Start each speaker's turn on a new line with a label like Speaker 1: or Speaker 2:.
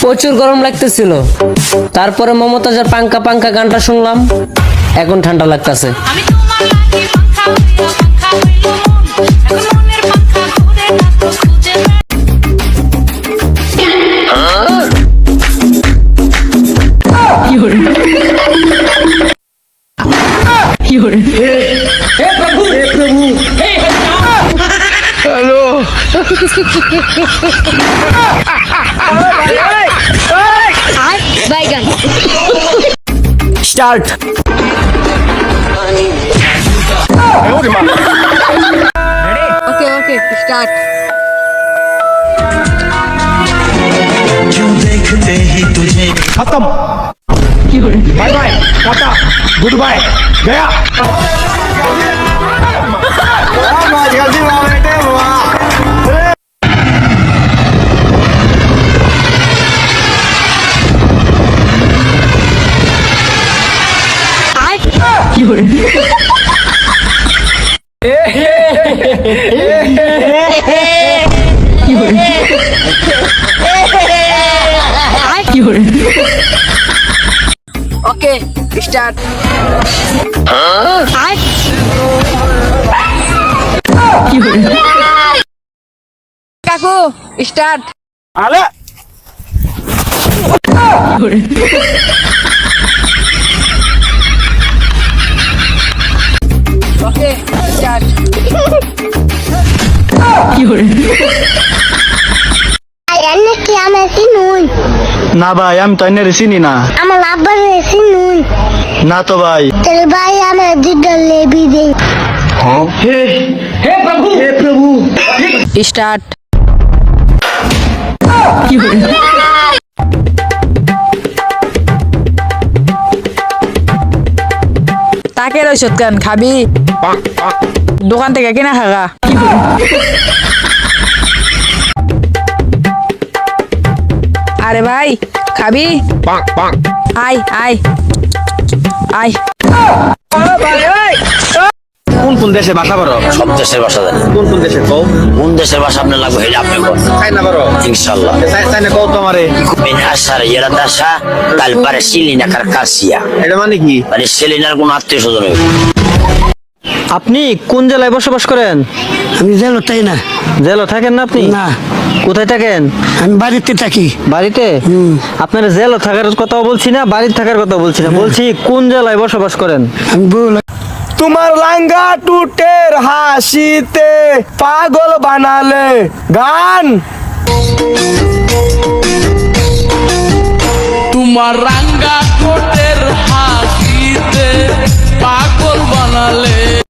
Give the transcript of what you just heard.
Speaker 1: প্রচুর গরম লাগতেছিল তারপরে মমতাজের পাঙ্কা পাঙ্কা গানটা শুনলাম এখন ঠান্ডা লাগতেছে
Speaker 2: আমি তোমার লাগি পাখা হইয়া পাখা হইল মন এখন মনের পাখা ঘুরে না তো খুঁজে বেড়াই।
Speaker 3: বাইগান
Speaker 4: স্টার্ট
Speaker 3: ওকে ওকে স্টার্ট
Speaker 5: जो देखते ही तुझे
Speaker 4: খতম bye bye tata good bye Gaya
Speaker 3: okay start কাকু স্টার্ট
Speaker 4: আলে না ভাই আমি তো এনে চিনি না।
Speaker 6: আমার আব্বার এসি নুন
Speaker 4: না তো ভাই।
Speaker 6: তাহলে ভাই আমার দুটো লেবি দে
Speaker 3: স্টার্ট তাকে রইস কেন খাবি? দোকান থেকে কিনা খাগা। আরে ভাই খাবি? আয় আয়। আয়।
Speaker 4: কোন কোন দেশে বাসা করো
Speaker 7: সব দেশের ভাষা জানি।
Speaker 4: কোন কোন দেশে কও
Speaker 7: কোন দেশের ভাষা আপনার লাগবে এটা আপনি বলেন।
Speaker 4: চাইনা করো
Speaker 7: ইনশাল্লাহ
Speaker 4: চাইনা কও তোমারে।
Speaker 7: asar yara dasha tal pare silina karkasia
Speaker 4: এটা মানে কি?
Speaker 7: মানে সেলিনার কোন আত্মীয় স্বজন
Speaker 8: আপনি কোন জেলায় বসবাস করেন?
Speaker 9: আমি যেন তাই না।
Speaker 8: জেলা থাকেন না আপনি?
Speaker 9: না।
Speaker 8: কোথায় থাকেন?
Speaker 9: আমি বাড়িতে থাকি।
Speaker 8: বাড়িতে? আপনার জেলা থাকার কথা বলছি না বাড়িতে থাকার কথা বলছি না। বলছি কোন জেলায় বসবাস করেন?
Speaker 9: আমি বউ
Speaker 4: তোমার লাঙ্গা টুটের হাসিতে পাগল বানালে গান।
Speaker 10: তোমার রাঙ্গা ঠোঁটের হাসিতে